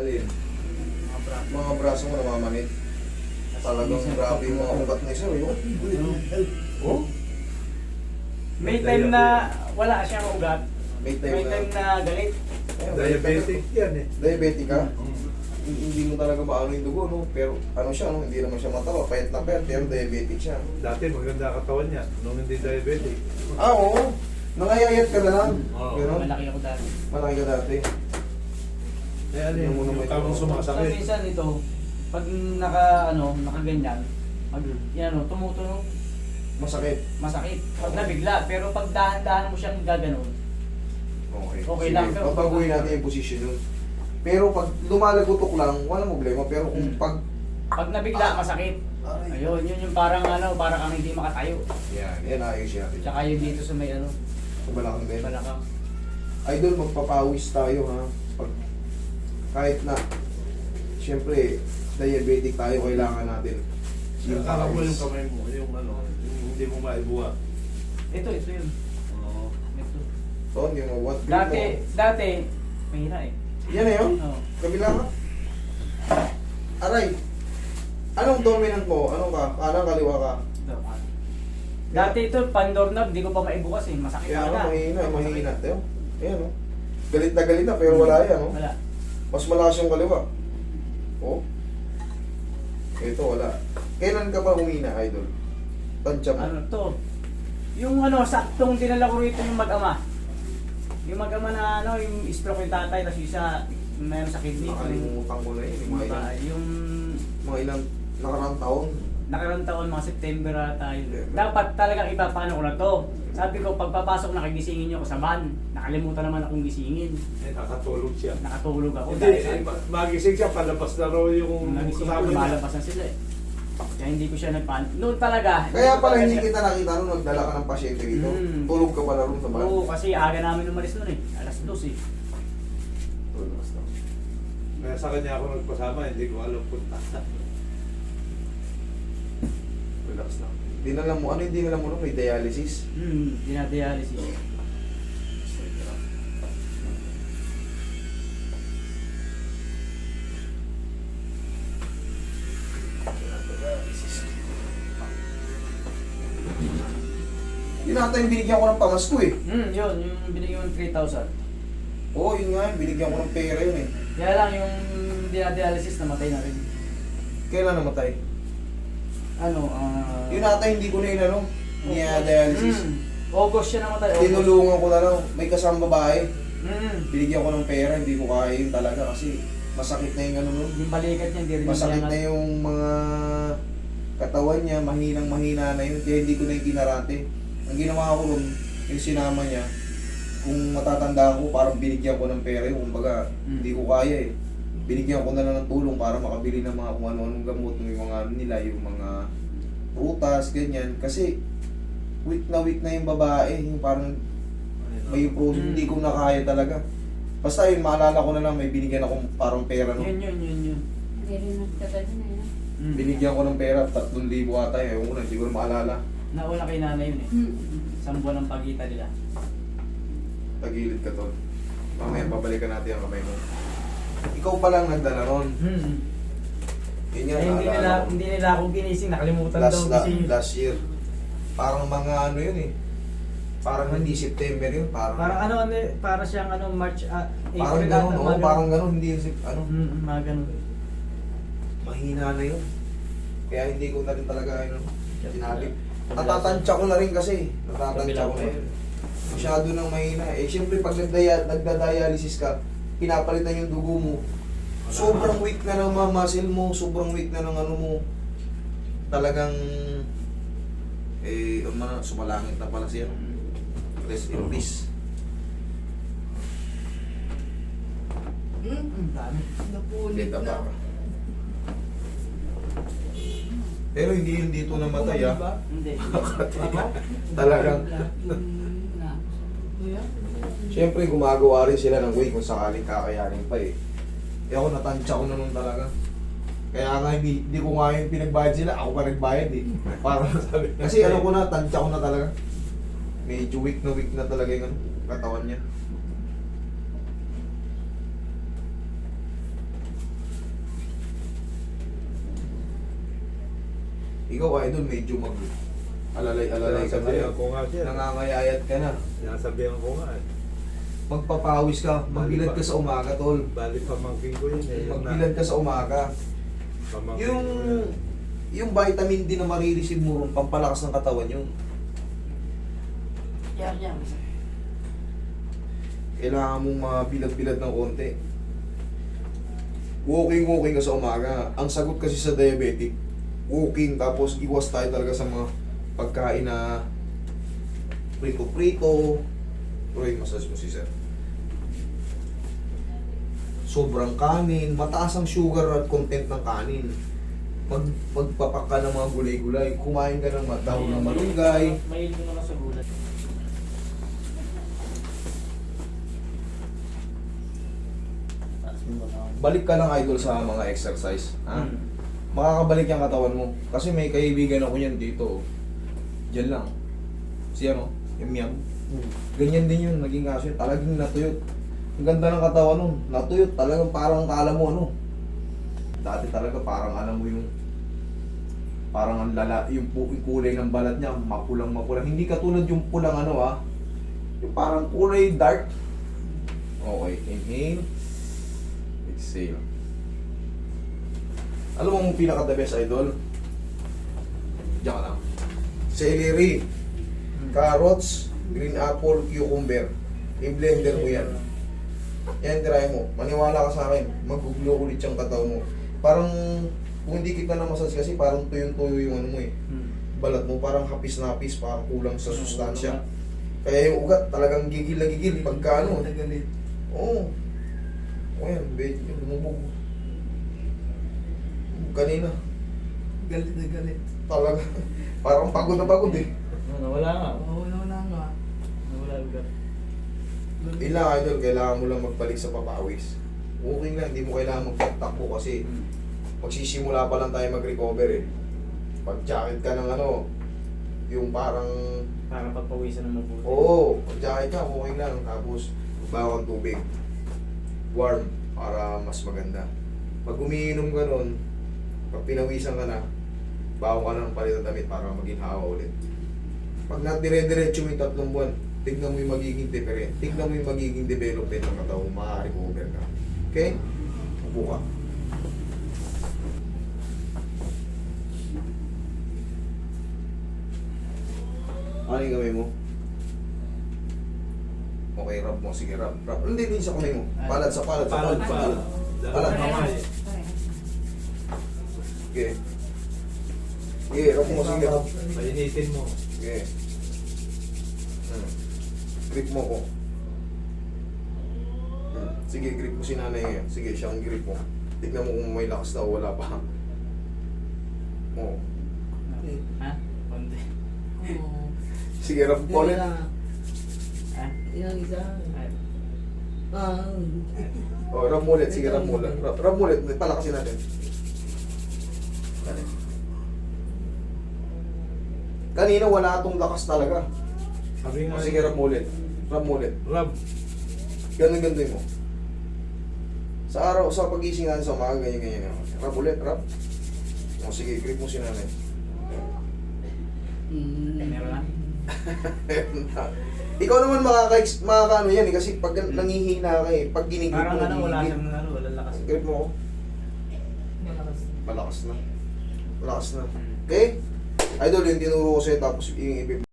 Alin? Mga bra. Mga braso mo namamanit. Talagang grabe yung mga ugat ni sir. Yun. Oh? May time na wala siyang ugat. May time May na. time na galit. Ayun, Diabetic yan eh. Diabetic ka? Hindi hindi mo talaga maano yung dugo, no? Pero ano siya, no? Hindi naman siya mataba. Payat na payat, pero diabetic siya. Dati maganda katawan niya, nung hindi diabetic. Ah, oo. Nangayayat ka na lang. Oo. Malaki ako dati. Malaki ka dati. Eh ano Yung muna may. So sumasakit. minsan ito, pag naka ano, nakaganyan, mag yan ano, tumutunog, Masakit. masakit. Pag nabigla, pero pag dahan-dahan mo siyang gaganon, Okay. Okay Sige, lang, pero- Babaguhin natin yung position yun. Pero pag lumalagutok lang, walang problema. Pero kung Hmm. pag... pag nabigla, masakit. Ayun, yun yung parang ano, parang kang hindi makatayo. Yan, yan ayos yan. Tsaka yung dito sa may ano, Sa balakang din. balakang. Idol, magpapawis tayo ha. Pag, kahit na, siyempre, diabetic tayo, kailangan natin. Yung Akala mo yung kamay mo, yung ano, yung hindi mo maibuhat. Ito, ito yun. Oo. Ito. Ton, yung what Dati, mo. dati, mahina eh. Yan na yun? Oo. Kabila ka? Aray, anong dominant mo? Anong ka? Kanang kaliwa ka? Ah. Dati ito, pan doorknob, di ko pa maibukas eh. Masakit Kaya ano, mahina, Masakit. mahina. Tayo. Ayan o. Galit na galit na, pero wala yan o. Wala. Mas malakas yung kaliwa. Oh. Ito, wala. Kailan ka ba humina, idol? Tansya mo. Ano to? Yung ano, saktong dinala ko rito yung mag-ama. Yung mag-ama na ano, yung stroke yung tatay, tapos isa, meron sa kidney. Nakalimutan ko na yun. Yung mga ilang, Yung, mga ilang nakarang taon. Nakarang taon, mga September yun. September. Dapat talagang ipapano ko na to. Sabi ko, pagpapasok na kagisingin niyo ako sa van. Nakalimutan naman akong gisingin. Eh, nakatulog siya. Nakatulog ako. Hindi, dahil eh, ma- magising siya, palabas na raw yung Nagising ko, kasama niya. lumalabas na sila eh. Kaya hindi ko siya nagpan. Noon talaga. Kaya pala hindi kita nakita nung nagdala ka ng pasyente dito. Mm. Tulog ka pala ron sa bahay. Oo, kasi aga namin umalis noon eh. Alas 2 eh. Tulog ka sa- Kaya sa kanya ako nagpasama, hindi ko alam punta. Relax lang. Dinala mo, ano yung dinala mo nun? May dialysis? Hmm, dinadialysis. Dialysis. Yun ata yung binigyan ko ng pamasko eh. Hmm, yun, yung binigyan mo ng 3,000. Oo, yun nga, binigyan ko ng pera yun eh. Kaya lang yung dinadialysis namatay na rin. Kailan namatay? Ano, ah... Yun ata hindi ko na yun ano, niya dialysis. Hmm, August siya namatay. August. Tinulungan ko na lang, may kasama babae. Hmm. Binigyan ko ng pera, hindi ko kaya yun talaga kasi masakit na yung ano nun. Yung balikat niya, hindi rin Masakit na yung mga katawan niya, mahinang mahina na yun, kaya hindi ko na yung kinarate. Ang ginawa ko nun, yung sinama niya, kung matatanda ko, parang binigyan ko ng pera yun, kumbaga, Hmm. hindi ko kaya eh. Binigyan ko na lang ng tulong para makabili ng mga kung ano-anong gamot, yung mga ano nila, yung mga prutas, ganyan. Kasi, weak na weak na yung babae, yung parang may pro, Hmm. hindi ko na kaya talaga. Basta yun, maalala ko na lang, may binigyan akong parang pera no. Yun, yun, yun, yun. Hindi rin nagtagal na yun. Hmm. Binigyan ko ng pera, 3,000 ata eh. Ewan ko na, hindi ko na maalala. Nauna kay nanay yun eh. Hmm. Isang buwan ang pagitan nila. Tagilid ka to. Mamaya babalikan natin ang kamay mo. Ikaw pa lang nagdala ron. Hmm. Yun Eh, nga, hindi nila, ko. hindi nila ako ginising, nakalimutan Last, daw la, gising. last year. Parang mga ano yun eh. Parang hindi September yun. Parang, Parang ano, ano, eh, para siyang ano, March, ah, April Parang ata, ganun, mga oo, parang ganun, hindi yun, Sep- ano, Hmm, mga ganun. mahina na yun. Kaya hindi ko na rin talaga, ano, sinabi. Natatansya ko na rin kasi. Natatansya ko na rin. Masyado nang mahina. Eh, siyempre, pag nagdaya, nagda-dialysis ka, pinapalitan yung dugo mo. Sobrang weak na ng mga muscle mo, sobrang weak na ng ano mo. Talagang, eh, umana, sumalangit na pala siya. Rest in peace. Hmm. Ang dami. Napulit na. Pero hindi yun dito namatay ah. Hindi. Talagang? Siyempre, gumagawa rin sila ng way kung sakaling kakayanin pa eh. Eh ako, natansya ko na nun talaga. Kaya nga, hindi, hindi ko nga yung pinagbayad sila, ako pa nagbayad eh. Parang sabi. Kasi ano ko na, tansya ko na talaga. Medyo weak na weak na talaga yung ano, katawan niya. Ikaw, idol, medyo mag alalay-alalay ka na ko nga siya. Nangangayayat ka na. Sinasabihan ko nga eh. Magpapawis ka, magbilad ka sa umaga, tol. Bali pamangkin ko yun eh. Magbilad ka sa umaga. Pamangkin Yung ko yun. yung vitamin D na marireceive mo ron, pampalakas ng katawan yun. Yan, yan. Kailangan mong mabilad-bilad ng konti. Walking-walking ka sa umaga. Ang sagot kasi sa diabetic, walking tapos iwas tayo talaga sa mga pagkain na prito-prito. Roy, massage mo si sir. Sobrang kanin, mataas ang sugar at content ng kanin. Mag, magpapak ka ng mga gulay-gulay, kumain ka ng dahon ng malunggay, May ilong naman sa mo na. balik ka lang idol sa mga exercise. Ha? Hmm. makakabalik yung katawan mo. Kasi may kaibigan ako yan dito. Diyan lang. Si ano, yung Miam. Ganyan din yun, naging kaso yun. Talagang natuyot. Ang ganda ng katawan nun. Natuyot. Talagang parang kala mo ano. Dati talaga parang alam mo yung parang ang lala, yung, yung kulay ng balat niya, mapulang mapulang. Hindi katulad yung pulang ano ah. Yung parang kulay dark. Okay, inhale. Exhale. Alam mo ang pinaka the best idol? Diyan ka lang. Celery, carrots, green apple, cucumber. I-blender mo yan. Yan, try mo. Maniwala ka sa akin. Magugulo ulit yung katawan mo. Parang, kung hindi kita na massage kasi, parang tuyong-tuyo yung ano mo eh. Hmm. Balat mo, parang hapis-napis, parang kulang sa sustansya. Kaya yung ugat, talagang gigil na gigil pagka ano. Oo. O yan, medyo lumubog. Kanina, Galit na galit. talaga. Parang pagod na pagod eh. Ano, Nawala nga. Oo, wala na nga. Nawala ugat. Ilang idol, kailangan mo lang magbalik sa papawis. Okay lang, hindi mo kailangan magtakbo kasi Hmm. magsisimula pa lang tayo mag-recover eh. Pag jacket ka ng ano, yung parang, Para pagpawisan ng mabuti. oo, pag jacket ka, okay lang. Tapos, bawang tubig. Warm, para mas maganda. Pag umiinom ka nun, pag pinawisan ka na, bawa ka ng palit damit para maginhawa ulit. Pag natire-diretso mo yung tatlong buwan, tignan mo yung magiging different. Tignan mo yung magiging development ng katawan, makaka-recover ka. Okay? Upo ka. Ano yung gawin mo? Okay, rub mo. Sige, rub. rub. Hindi, hindi sa kamay mo. Palad sa palad. Sa Palad palad. pa. palad. Dalawang Palad. kamay. Sige. Sige, rub mo. Sige, rub. Painitin mo. Sige. Hmm. Grip mo ko. Hmm. Sige, grip mo si nanay ngayon. Sige, siya ang grip mo. Tignan mo kung may lakas na o wala pa. Oo. Ha? Konti. Oo. Sige, rub mo ulit. Ha? Yung isa. Ah. Oh, rub mo ulit. Sige, rub mo ulit. Rub mo ulit. Palakasin natin. Dali. Kanina wala atong lakas talaga. Sabi O, nga. sige, rub mo ulit. Rub mo ulit. Rub. Ganun ganun mo. Sa araw, sa pagising natin sa umaga, ganyan ganyan. Rub ulit, rub. O sige, grip mo si nanay. Mm. Meron na? Ikaw naman makaka makakaano yan eh, kasi pag nangihina ka eh, pag Parang mo, ano, wala siyang ano, walang lakas. Grip mo. Malakas. Malakas na. Malakas na. Okay? Idol, yung tinuro ko sa'yo, tapos yung ibig